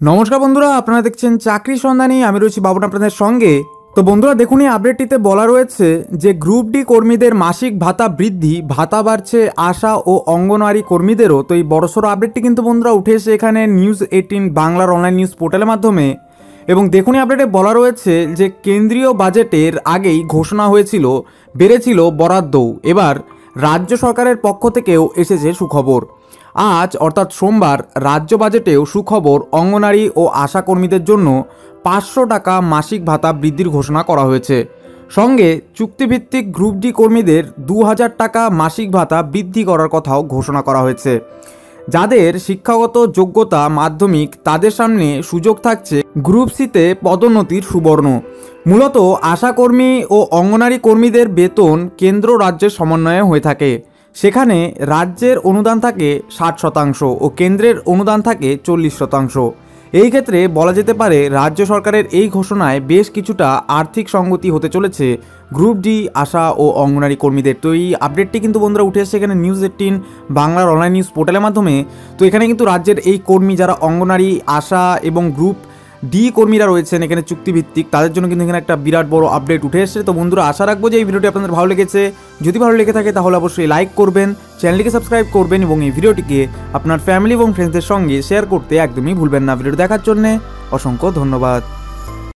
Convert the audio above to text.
নমস্কার বন্ধুরা, আপনারা দেখছেন চাকরি সন্ধানী। আমি রয়েছি বাবুন আপনাদের সঙ্গে। তো বন্ধুরা, দেখুন এই আপডেটটিতে বলা রয়েছে যে গ্রুপ ডি কর্মীদের মাসিক ভাতা বৃদ্ধি, ভাতা বাড়ছে আশা ও অঙ্গনওয়াড়ি কর্মীদেরও। তো এই বড়সড় আপডেটটি কিন্তু বন্ধুরা উঠে এসে এখানে নিউজ এইটিন বাংলার অনলাইন নিউজ পোর্টালের মাধ্যমে। এবং দেখুন এই আপডেটে বলা রয়েছে যে কেন্দ্রীয় বাজেটের আগেই ঘোষণা হয়েছিল, বেড়েছিল বরাদ্দও। এবার রাজ্য সরকারের পক্ষ থেকেও এসেছে সুখবর। আজ, অর্থাৎ সোমবার, রাজ্য বাজেটেও সুখবর অঙ্গনারী ও আশাকর্মীদের জন্য পাঁচশো টাকা মাসিক ভাতা বৃদ্ধির ঘোষণা করা হয়েছে। সঙ্গে চুক্তিভিত্তিক গ্রুপ ডি কর্মীদের দু হাজার টাকা মাসিক ভাতা বৃদ্ধি করার কথাও ঘোষণা করা হয়েছে। যাদের শিক্ষাগত যোগ্যতা মাধ্যমিক তাদের সামনে সুযোগ থাকছে গ্রুপ সিতে পদোন্নতির সুবর্ণ। মূলত আশাকর্মী ও অঙ্গনারী কর্মীদের বেতন কেন্দ্র রাজ্যের সমন্বয়ে হয়ে থাকে। সেখানে রাজ্যের অনুদান থাকে ষাট শতাংশ ও কেন্দ্রের অনুদান থাকে চল্লিশ শতাংশ। এই ক্ষেত্রে বলা যেতে পারে রাজ্য সরকারের এই ঘোষণায় বেশ কিছুটা আর্থিক সঙ্গতি হতে চলেছে গ্রুপ ডি, আশা ও অঙ্গনারী কর্মীদের। তো এই আপডেটটি কিন্তু বন্ধুরা উঠে এসেছে এখানে নিউজ এইটিন বাংলার অনলাইন নিউজ পোর্টালের মাধ্যমে। তো এখানে কিন্তু রাজ্যের এই কর্মী যারা অঙ্গনারী, আশা এবং গ্রুপ ডি কর্মীরা রয়েছেন এখানে চুক্তিভিত্তিক। তাদের জন্য কিন্তু এখানে একটা বিরাট বড় আপডেট উঠে এসেছে। তো বন্ধুরা, আশা রাখব যে এই ভিডিওটি আপনাদের ভালো লেগেছে। যদি ভালো লেগে থাকে, তাহলে অবশ্যই লাইক করবেন চ্যানেলটিকে সাবস্ক্রাইব করবেন এবং এই ভিডিওটিকে আপনার ফ্যামিলি এবং ফ্রেন্ডসদের সঙ্গে শেয়ার করতে একদমই ভুলবেন না। ভিডিও দেখার জন্য অসংখ্য ধন্যবাদ।